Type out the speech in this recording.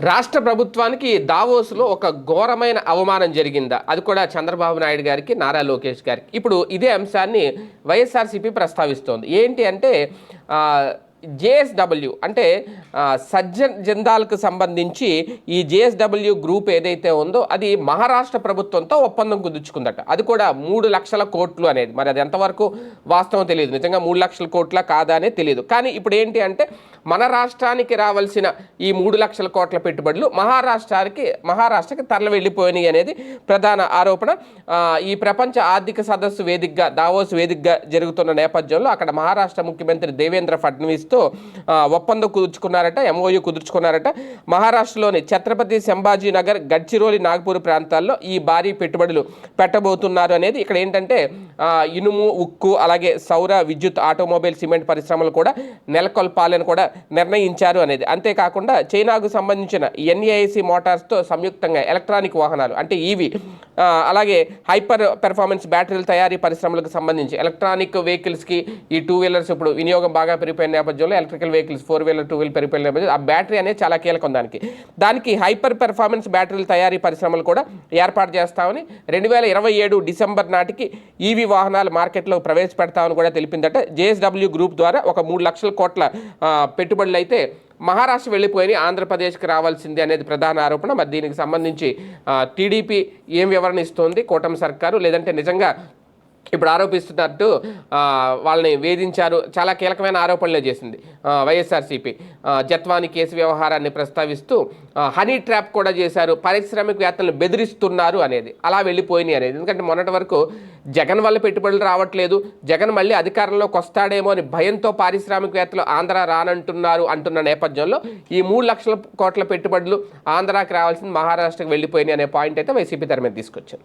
రాష్ట్ర ప్రభుత్వానికి దావోస్లో ఒక ఘోరమైన అవమానం జరిగిందా? అది కూడా చంద్రబాబు నాయుడు గారికి నారా లోకేష్ గారికి. ఇప్పుడు ఇదే అంశాన్ని వైఎస్ఆర్సీపీ ప్రస్తావిస్తోంది. ఏంటి అంటే జేఎస్డబ్ల్యూ అంటే సజ్జన్ జిందాల్కు సంబంధించి ఈ జేఎస్డబ్ల్యూ గ్రూప్ ఏదైతే ఉందో అది మహారాష్ట్ర ప్రభుత్వంతో ఒప్పందం కుదుర్చుకుందట. అది కూడా మూడు లక్షల కోట్లు అనేది. మరి అది ఎంతవరకు వాస్తవం తెలియదు. నిజంగా మూడు లక్షల కోట్ల కాదా అనేది తెలియదు. కానీ ఇప్పుడు ఏంటి అంటే మన రాష్ట్రానికి రావాల్సిన ఈ మూడు లక్షల కోట్ల పెట్టుబడులు మహారాష్ట్రానికి మహారాష్ట్రకి తరలి వెళ్ళిపోయినాయి అనేది ప్రధాన ఆరోపణ. ఈ ప్రపంచ ఆర్థిక సదస్సు వేదికగా దావోస్ వేదికగా జరుగుతున్న నేపథ్యంలో అక్కడ మహారాష్ట్ర ముఖ్యమంత్రి దేవేంద్ర ఫడ్నవీస్తో ఆ, ఒప్పందం కుదుర్చుకున్నారట ఎంఓయూ కుదుర్చుకున్నారట. మహారాష్ట్రలోని ఛత్రపతి సంభాజీ నగర్ గడ్చిరోలి నాగపూర్ ప్రాంతాల్లో ఈ భారీ పెట్టుబడులు పెట్టబోతున్నారు అనేది ఇక్కడ ఏంటంటే ఇనుము ఉక్కు అలాగే సౌర విద్యుత్ ఆటోమొబైల్ సిమెంట్ పరిశ్రమలు కూడా నెలకొల్పాలని కూడా నిర్ణయించారు అనేది. అంతేకాకుండా చైనాకు సంబంధించిన ఎన్ఏఐసి మోటార్స్తో సంయుక్తంగా ఎలక్ట్రానిక్ వాహనాలు అంటే ఈవీ అలాగే హైపర్ పెర్ఫార్మెన్స్ బ్యాటరీల తయారీ పరిశ్రమలకు సంబంధించి ఎలక్ట్రానిక్ వెహికల్స్కి ఈ టూ వీలర్స్ ఇప్పుడు వినియోగం బాగా పెరిగిపోయిన నేపథ్యంలో electrical vehicles four wheeler two wheeler పెరిగిపోయిన నేపథ్యంలో ఆ బ్యాటరీ అనేది చాలా కీలకం దానికి దానికి హైపర్ పెర్ఫార్మెన్స్ బ్యాటరీల తయారీ పరిశ్రమలు కూడా ఏర్పాటు చేస్తామని రెండు వేల ఇరవై ఏడు డిసెంబర్ నాటికి ఈవీ వాహనాలు మార్కెట్లో ప్రవేశపెడతామని కూడా తెలిపిందట. జేఎస్డబ్ల్యూ గ్రూప్ ద్వారా ఒక మూడు లక్షల కోట్ల పెట్టుబడులు అయితే మహారాష్ట్ర వెళ్ళిపోయి ఆంధ్రప్రదేశ్కి రావాల్సింది అనేది ప్రధాన ఆరోపణ. మరి దీనికి సంబంధించి టీడీపీ ఏం వివరణ ఇస్తోంది? కూటమి సర్కారు లేదంటే నిజంగా ఇప్పుడు ఆరోపిస్తున్నట్టు వాళ్ళని వేధించారు. చాలా కీలకమైన ఆరోపణలే చేసింది వైఎస్ఆర్సీపీ. జత్వాని కేసు వ్యవహారాన్ని ప్రస్తావిస్తూ హనీ ట్రాప్ కూడా చేశారు. పారిశ్రామికవేత్తలను బెదిరిస్తున్నారు అనేది. అలా వెళ్ళిపోయినాయి అనేది. ఎందుకంటే మొన్నటి వరకు జగన్ వల్ల పెట్టుబడులు రావట్లేదు. జగన్ మళ్ళీ అధికారంలోకి వస్తాడేమో అని భయంతో పారిశ్రామికవేత్తలు ఆంధ్ర రానంటున్నారు అంటున్న నేపథ్యంలో ఈ మూడు లక్షల కోట్ల పెట్టుబడులు ఆంధ్రాకి రావాల్సింది మహారాష్ట్రకి వెళ్ళిపోయినాయి అనే పాయింట్ అయితే వైసీపీ తెర మీద తీసుకొచ్చింది.